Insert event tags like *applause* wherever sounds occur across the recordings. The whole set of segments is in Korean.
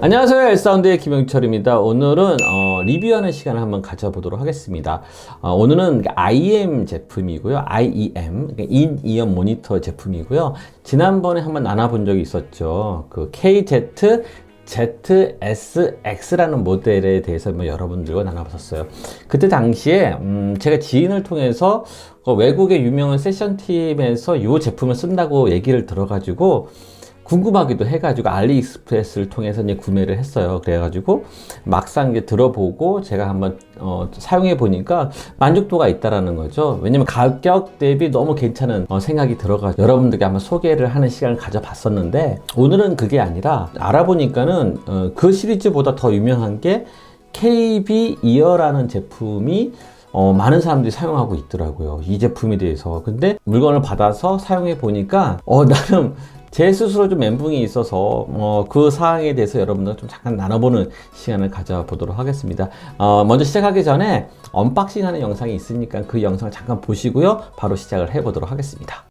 안녕하세요. 엘사운드의 김영철입니다. 오늘은 어, 리뷰하는 시간을 한번 가져보도록 하겠습니다. 어, 오늘은 IEM 제품이고요. IEM 그러니까 인이어 모니터 제품이고요. 지난번에 한번 나눠본 적이 있었죠. 그 KZ ZSX라는 모델에 대해서 뭐 여러분들과 나눠봤었어요. 그때 당시에 음 제가 지인을 통해서 그 외국의 유명한 세션 팀에서 이 제품을 쓴다고 얘기를 들어가지고 궁금하기도 해가지고 알리익스프레스를 통해서 이제 구매를 했어요. 그래가지고 막상 이제 들어보고 제가 한번 어, 사용해 보니까 만족도가 있다라는 거죠. 왜냐면 가격 대비 너무 괜찮은 어, 생각이 들어가 여러분들께 한번 소개를 하는 시간을 가져봤었는데 오늘은 그게 아니라 알아보니까는 어, 그 시리즈보다 더 유명한 게 KB 이어라는 제품이 어, 많은 사람들이 사용하고 있더라고요. 이 제품에 대해서. 근데 물건을 받아서 사용해 보니까, 어, 나름 제 스스로 좀 멘붕이 있어서 어, 그 사항에 대해서 여러분들 좀 잠깐 나눠보는 시간을 가져보도록 하겠습니다. 어, 먼저 시작하기 전에 언박싱하는 영상이 있으니까 그 영상을 잠깐 보시고요. 바로 시작을 해보도록 하겠습니다.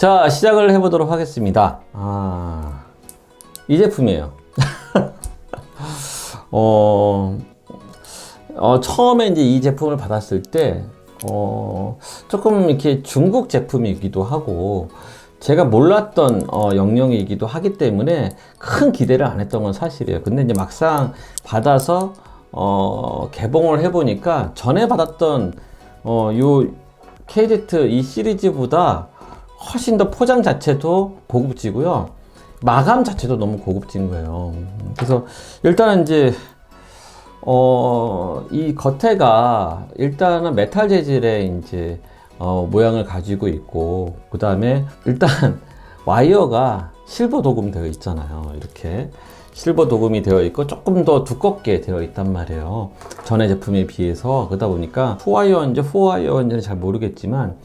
자, 시작을 해보도록 하겠습니다. 아, 이 제품이에요. *laughs* 어, 어, 처음에 이제 이 제품을 받았을 때, 어, 조금 이렇게 중국 제품이기도 하고, 제가 몰랐던 어, 영역이기도 하기 때문에 큰 기대를 안 했던 건 사실이에요. 근데 이제 막상 받아서 어, 개봉을 해보니까 전에 받았던 어, 요 KZ 이 시리즈보다 훨씬 더 포장 자체도 고급지고요. 마감 자체도 너무 고급진 거예요. 그래서 일단은 이제 어, 이 겉에가 일단은 메탈 재질의 이제 어, 모양을 가지고 있고 그 다음에 일단 와이어가 실버 도금 되어 있잖아요. 이렇게 실버 도금이 되어 있고 조금 더 두껍게 되어 있단 말이에요. 전의 제품에 비해서 그러다 보니까 후와이어인지 후와이어인지는 잘 모르겠지만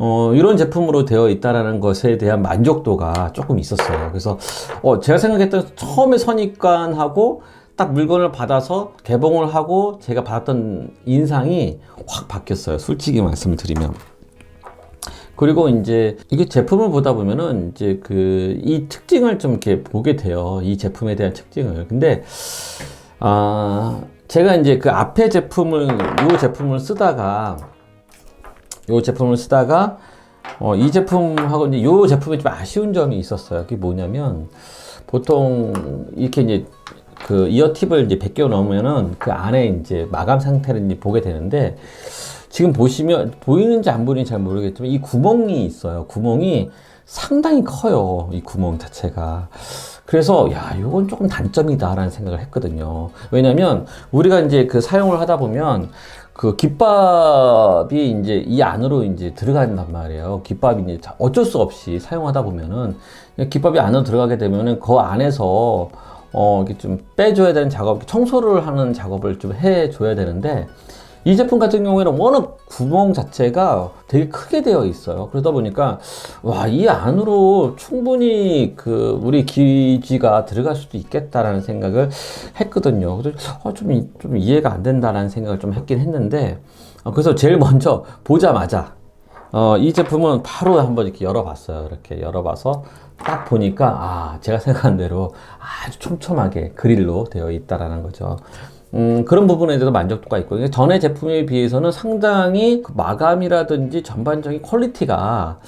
어, 이런 제품으로 되어 있다라는 것에 대한 만족도가 조금 있었어요. 그래서 어, 제가 생각했던 처음에 선입관하고 딱 물건을 받아서 개봉을 하고 제가 받았던 인상이 확 바뀌었어요. 솔직히 말씀을 드리면. 그리고 이제 이게 제품을 보다 보면은 이제 그 이 특징을 좀 이렇게 보게 돼요. 이 제품에 대한 특징을. 근데 아 제가 이제 그 앞에 제품을 이 제품을 쓰다가 이 제품을 쓰다가 어, 이 제품하고 이제 이 제품이 좀 아쉬운 점이 있었어요. 그게 뭐냐면 보통 이렇게 이제 그 이어 팁을 이제 벗겨 넣으면은 그 안에 이제 마감 상태를 이제 보게 되는데 지금 보시면 보이는지 안 보이는지 잘 모르겠지만 이 구멍이 있어요. 구멍이 상당히 커요. 이 구멍 자체가. 그래서 야 이건 조금 단점이다라는 생각을 했거든요. 왜냐면 우리가 이제 그 사용을 하다 보면 그 깃밥이 이제 이 안으로 이제 들어간단 말이에요. 깃밥이 이제 어쩔 수 없이 사용하다 보면은 깃밥이 안으로 들어가게 되면은 그 안에서 어 이게 좀 빼줘야 되는 작업, 청소를 하는 작업을 좀 해줘야 되는데 이 제품 같은 경우에는 워낙 구멍 자체가 되게 크게 되어 있어요. 그러다 보니까 와 이 안으로 충분히 그 우리 기지가 들어갈 수도 있겠다라는 생각을 했거든요. 그래서 어, 좀, 좀 이해가 안 된다라는 생각을 좀 했긴 했는데 어, 그래서 제일 먼저 보자마자 어, 이 제품은 바로 한번 이렇게 열어봤어요. 이렇게 열어봐서 딱 보니까 아 제가 생각한 대로 아주 촘촘하게 그릴로 되어 있다라는 거죠. 음, 그런 부분에 대해서 만족도가 있고 전의 제품에 비해서는 상당히 그 마감이라든지 전반적인 퀄리티가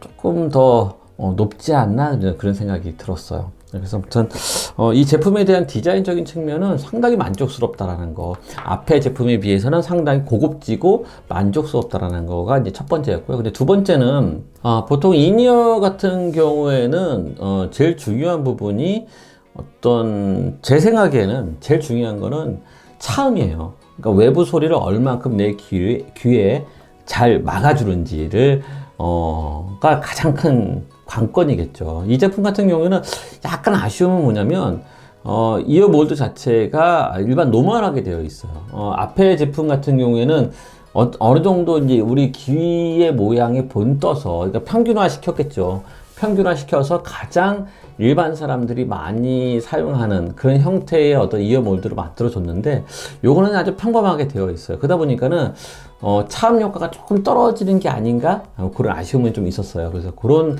조금 더 어, 높지 않나 그런 생각이 들었어요. 그래서 아무튼 어, 이 제품에 대한 디자인적인 측면은 상당히 만족스럽다라는 거. 앞에 제품에 비해서는 상당히 고급지고 만족스럽다라는 거가 이제 첫 번째였고요. 근데 두 번째는 아, 보통 이니어 같은 경우에는 어, 제일 중요한 부분이 어떤 제 생각에는 제일 중요한 거는 차음이에요. 그러니까 외부 소리를 얼만큼 내 귀에, 귀에 잘 막아주는지를 어가 가장 큰 관건이겠죠. 이 제품 같은 경우에는 약간 아쉬움은 뭐냐면 어, 이어 몰드 자체가 일반 노멀하게 되어 있어요. 어, 앞에 제품 같은 경우에는 어, 어느 정도 이제 우리 귀의 모양에 본떠서 그러니까 평균화 시켰겠죠. 평균화 시켜서 가장 일반 사람들이 많이 사용하는 그런 형태의 어떤 이어 몰드로 만들어 줬는데 요거는 아주 평범하게 되어 있어요. 그러다 보니까는 어, 차음 효과가 조금 떨어지는 게 아닌가? 어, 그런 아쉬움이 좀 있었어요. 그래서 그런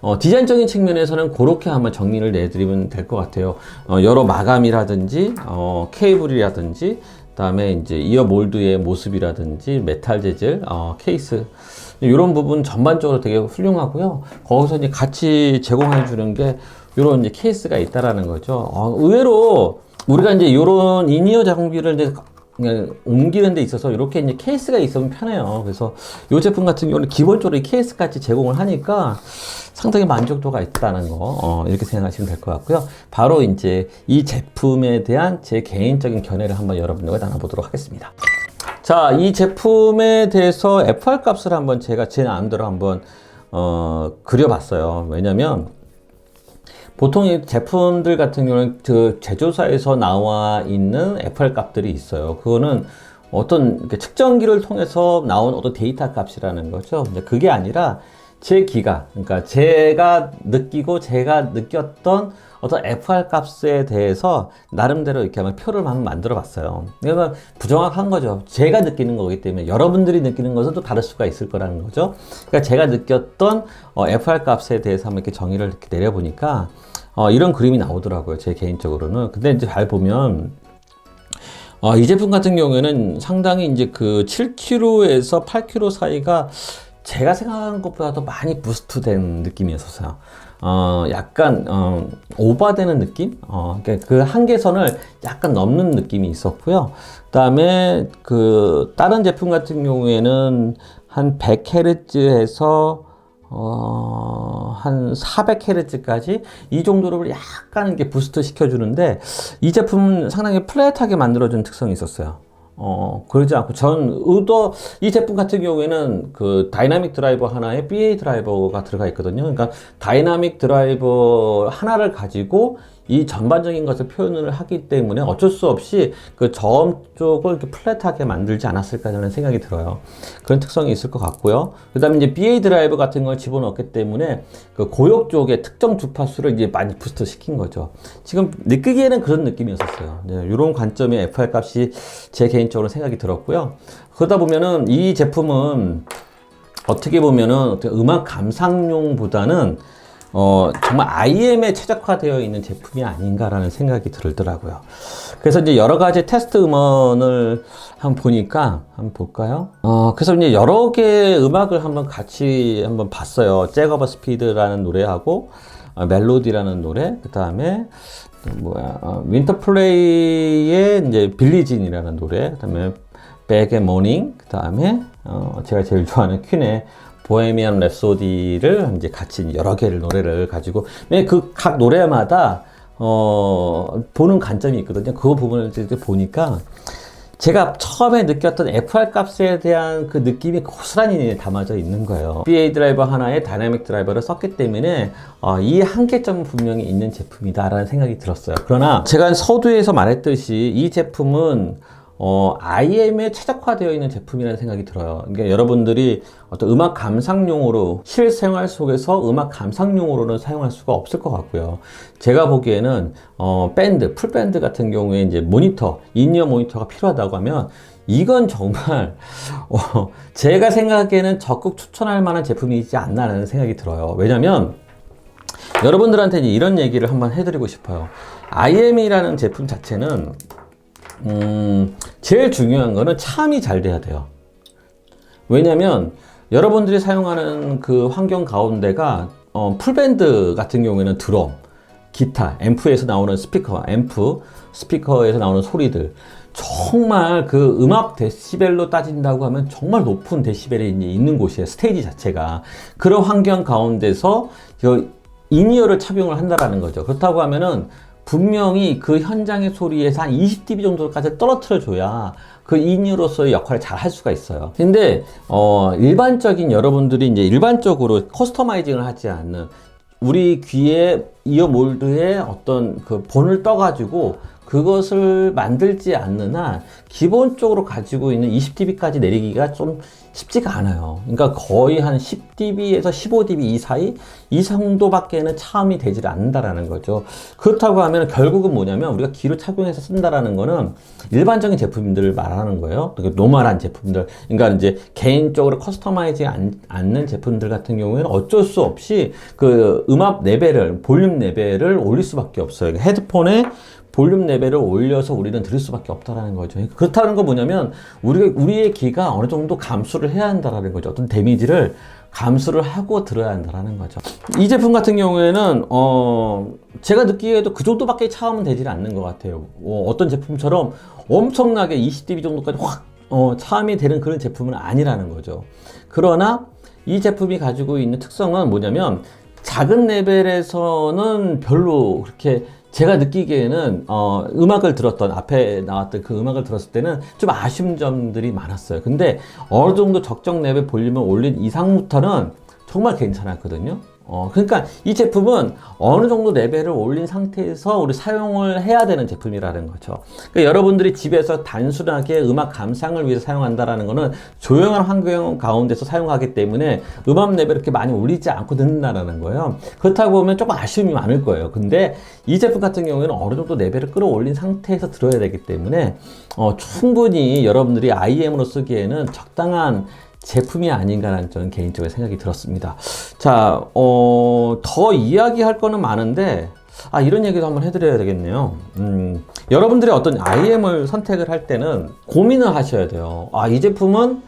어, 디자인적인 측면에서는 그렇게 한번 정리를 내드리면 될 것 같아요. 어, 여러 마감이라든지 어, 케이블이라든지 그 다음에 이제 이어 몰드의 모습이라든지 메탈 재질, 어, 케이스 이런 부분 전반적으로 되게 훌륭하고요. 거기서 이제 같이 제공해 주는 게 이런 이제 케이스가 있다라는 거죠. 어, 의외로 우리가 이제 이런 인이어 장비를 이제 그냥 옮기는 데 있어서 이렇게 이제 케이스가 있으면 편해요. 그래서 이 제품 같은 경우는 기본적으로 이 케이스 같이 제공을 하니까 상당히 만족도가 있다는 거, 어, 이렇게 생각하시면 될 것 같고요. 바로 이제 이 제품에 대한 제 개인적인 견해를 한번 여러분들과 나눠보도록 하겠습니다. 자, 이 제품에 대해서 FR 값을 한번 제가 제 나름대로 한번 어, 그려봤어요. 왜냐면 보통 이 제품들 같은 경우는 그 제조사에서 나와 있는 FR 값들이 있어요. 그거는 어떤 측정기를 통해서 나온 어떤 데이터 값이라는 거죠. 그게 아니라 제 기가, 그러니까 제가 느끼고 제가 느꼈던 어떤 FR 값에 대해서 나름대로 이렇게 한번 표를 한번 만들어 봤어요. 그러니까 부정확한 거죠. 제가 느끼는 거기 때문에 여러분들이 느끼는 것은 또 다를 수가 있을 거라는 거죠. 그러니까 제가 느꼈던 어, FR 값에 대해서 한번 이렇게 정의를 이렇게 내려보니까 어, 이런 그림이 나오더라고요. 제 개인적으로는. 근데 이제 잘 보면 어, 이 제품 같은 경우에는 상당히 이제 그 7kg에서 8kg 사이가 제가 생각한 것보다 더 많이 부스트된 느낌이었어요. 어, 약간, 어, 오버되는 느낌? 어, 그러니까 그 한계선을 약간 넘는 느낌이 있었고요. 그 다음에 그, 다른 제품 같은 경우에는 한 100Hz에서 어, 한 400Hz까지 이 정도로 약간 이렇게 부스트 시켜주는데 이 제품은 상당히 플랫하게 만들어준 특성이 있었어요. 어, 그러지 않고 전 의도 이 제품 같은 경우에는 그 다이나믹 드라이버 하나에 BA 드라이버가 들어가 있거든요. 그러니까 다이나믹 드라이버 하나를 가지고 이 전반적인 것을 표현을 하기 때문에 어쩔 수 없이 그 저음 쪽을 이렇게 플랫하게 만들지 않았을까라는 생각이 들어요. 그런 특성이 있을 것 같고요. 그 다음에 이제 BA 드라이버 같은 걸 집어넣기 때문에 그 고역 쪽에 특정 주파수를 이제 많이 부스트 시킨 거죠. 지금 느끼기에는 그런 느낌이었었어요. 네, 이런 관점의 FR 값이 제 개인적으로 생각이 들었고요. 그러다 보면은 이 제품은 어떻게 보면은 음악 감상용보다는 어, 정말 IM에 최적화되어 있는 제품이 아닌가라는 생각이 들더라고요. 그래서 이제 여러 가지 테스트 음원을 한번 보니까 한번 볼까요? 어, 그래서 이제 여러 개의 음악을 한번 같이 한번 봤어요. 잭오버 스피드라는 노래하고 어, 멜로디라는 노래, 그 다음에 뭐야, 어, 윈터 플레이의 이제 빌리진이라는 노래, 그 다음에 백의 모닝, 그 다음에 어, 제가 제일 좋아하는 퀸의 보헤미안 랩소디를 이제 같이 여러 개를 노래를 가지고 그 각 노래마다 어 보는 관점이 있거든요. 그 부분을 이제 보니까 제가 처음에 느꼈던 FR 값에 대한 그 느낌이 고스란히 담아져 있는 거예요. BA 드라이버 하나에 다이나믹 드라이버를 썼기 때문에 어, 이 한계점은 분명히 있는 제품이다라는 생각이 들었어요. 그러나 제가 서두에서 말했듯이 이 제품은 어, IM에 최적화되어 있는 제품이라는 생각이 들어요. 그러니까 여러분들이 어떤 음악 감상용으로 실생활 속에서 음악 감상용으로는 사용할 수가 없을 것 같고요. 제가 보기에는 어, 밴드, 풀밴드 같은 경우에 이제 모니터, 인이어 모니터가 필요하다고 하면 이건 정말 어, 제가 생각하기에는 적극 추천할 만한 제품이지 않나라는 생각이 들어요. 왜냐면 여러분들한테 이런 얘기를 한번 해드리고 싶어요. IM이라는 제품 자체는 음, 제일 중요한 거는 참이 잘 돼야 돼요. 왜냐면 여러분들이 사용하는 그 환경 가운데가 어, 풀밴드 같은 경우에는 드럼, 기타, 앰프에서 나오는 스피커, 앰프, 스피커에서 나오는 소리들. 정말 그 음악 데시벨로 따진다고 하면 정말 높은 데시벨이 있는 곳이에요. 스테이지 자체가. 그런 환경 가운데서 그 인이어를 착용을 한다라는 거죠. 그렇다고 하면은 분명히 그 현장의 소리에서 한 20dB 정도까지 떨어뜨려 줘야 그 인이어로서의 역할을 잘 할 수가 있어요. 근데 어 일반적인 여러분들이 이제 일반적으로 커스터마이징을 하지 않는 우리 귀에 이어 몰드에 어떤 그 본을 떠가지고 그것을 만들지 않는 한 기본적으로 가지고 있는 20dB까지 내리기가 좀 쉽지가 않아요. 그러니까 거의 한 10dB에서 15dB 이 사이 이 정도밖에는 차음이 되질 않는다라는 거죠. 그렇다고 하면 결국은 뭐냐면 우리가 귀로 착용해서 쓴다라는 거는 일반적인 제품들을 말하는 거예요. 노멀한 제품들. 그러니까 이제 개인적으로 커스터마이즈 않는 제품들 같은 경우에는 어쩔 수 없이 그 음압 레벨을 볼륨 레벨을 올릴 수밖에 없어요. 헤드폰에 볼륨 레벨을 올려서 우리는 들을 수밖에 없다라는 거죠. 그러니까 그렇다는 건 뭐냐면 우리 우리의 귀가 어느 정도 감수를 해야 한다라는 거죠. 어떤 데미지를 감수를 하고 들어야 한다라는 거죠. 이 제품 같은 경우에는 어 제가 느끼기에도 그 정도밖에 차음은 되질 않는 것 같아요. 어, 떤 제품처럼 엄청나게 20dB 정도까지 확 어, 차음이 되는 그런 제품은 아니라는 거죠. 그러나 이 제품이 가지고 있는 특성은 뭐냐면 작은 레벨에서는 별로 그렇게 제가 느끼기에는 어, 음악을 들었던 앞에 나왔던 그 음악을 들었을 때는 좀 아쉬운 점들이 많았어요. 근데 어느 정도 적정 레벨 볼륨을 올린 이상부터는 정말 괜찮았거든요. 어, 그러니까 이 제품은 어느 정도 레벨을 올린 상태에서 우리 사용을 해야 되는 제품이라는 거죠. 그러니까 여러분들이 집에서 단순하게 음악 감상을 위해서 사용한다라는 거는 조용한 환경 가운데서 사용하기 때문에 음악 레벨을 이렇게 많이 올리지 않고 듣는다라는 거예요. 그렇다고 보면 조금 아쉬움이 많을 거예요. 근데 이 제품 같은 경우에는 어느 정도 레벨을 끌어올린 상태에서 들어야 되기 때문에 어, 충분히 여러분들이 IM으로 쓰기에는 적당한 제품이 아닌가라는 저는 개인적으로 생각이 들었습니다. 자, 어, 더 이야기할 거는 많은데, 아, 이런 얘기도 한번 해드려야 되겠네요. 음, 여러분들이 어떤 IM을 선택을 할 때는 고민을 하셔야 돼요. 아, 이 제품은,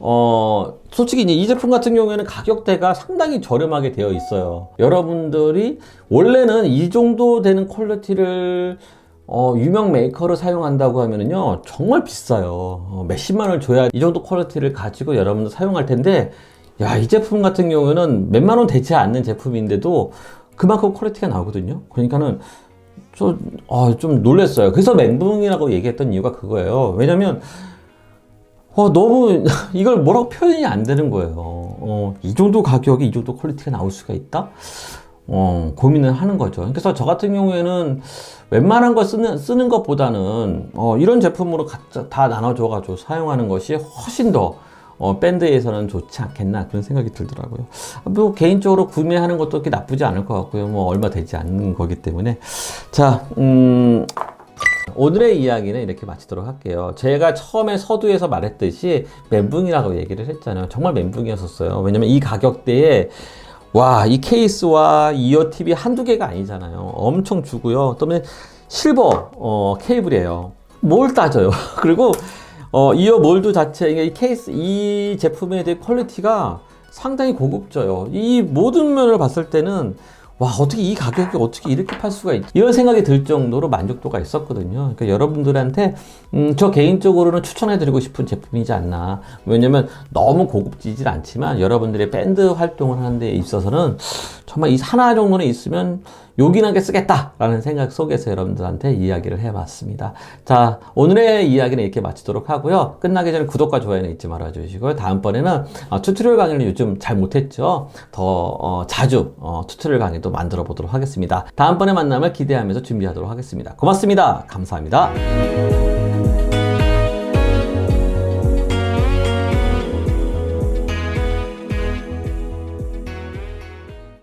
어, 솔직히 이 제품 같은 경우에는 가격대가 상당히 저렴하게 되어 있어요. 여러분들이 원래는 이 정도 되는 퀄리티를 어, 유명 메이커를 사용한다고 하면은요, 정말 비싸요. 어, 몇십만 원을 줘야 이 정도 퀄리티를 가지고 여러분들 사용할 텐데, 야, 이 제품 같은 경우에는 몇만 원 되지 않는 제품인데도 그만큼 퀄리티가 나오거든요. 그러니까는 좀, 어, 좀 놀랬어요. 그래서 멘붕이라고 얘기했던 이유가 그거예요. 왜냐면, 어, 너무, *laughs* 이걸 뭐라고 표현이 안 되는 거예요. 어, 이 정도 가격이 이 정도 퀄리티가 나올 수가 있다? 어, 고민을 하는 거죠. 그래서 저 같은 경우에는 웬만한 거 쓰는, 쓰는 것보다는 어, 이런 제품으로 다 나눠줘가지고 사용하는 것이 훨씬 더 어, 밴드에서는 좋지 않겠나 그런 생각이 들더라고요. 뭐 개인적으로 구매하는 것도 그렇게 나쁘지 않을 것 같고요. 뭐 얼마 되지 않는 거기 때문에 자, 음. 오늘의 이야기는 이렇게 마치도록 할게요. 제가 처음에 서두에서 말했듯이 멘붕이라고 얘기를 했잖아요. 정말 멘붕이었었어요. 왜냐면 이 가격대에 와, 이 케이스와 이어 TV 한두 개가 아니잖아요. 엄청 주고요. 또는 실버 어, 케이블이에요. 뭘 따져요? *laughs* 그리고 어, 이어 몰드 자체, 이 케이스, 이 제품에 대한 퀄리티가 상당히 고급져요. 이 모든 면을 봤을 때는 와 어떻게 이 가격이 어떻게 이렇게 팔 수가 있지? 이런 생각이 들 정도로 만족도가 있었거든요. 그러니까 여러분들한테 음, 저 개인적으로는 추천해 드리고 싶은 제품이지 않나. 왜냐면 너무 고급지질 않지만 여러분들의 밴드 활동을 하는 데 있어서는 정말 이 하나 정도는 있으면 요긴하게 쓰겠다라는 생각 속에서 여러분들한테 이야기를 해봤습니다. 자, 오늘의 이야기는 이렇게 마치도록 하고요. 끝나기 전에 구독과 좋아요는 잊지 말아주시고요. 다음번에는 어, 튜토리얼 강의를 요즘 잘 못했죠. 더 어, 자주 어, 튜토리얼 강의도 만들어 보도록 하겠습니다. 다음번에 만남을 기대하면서 준비하도록 하겠습니다. 고맙습니다. 감사합니다.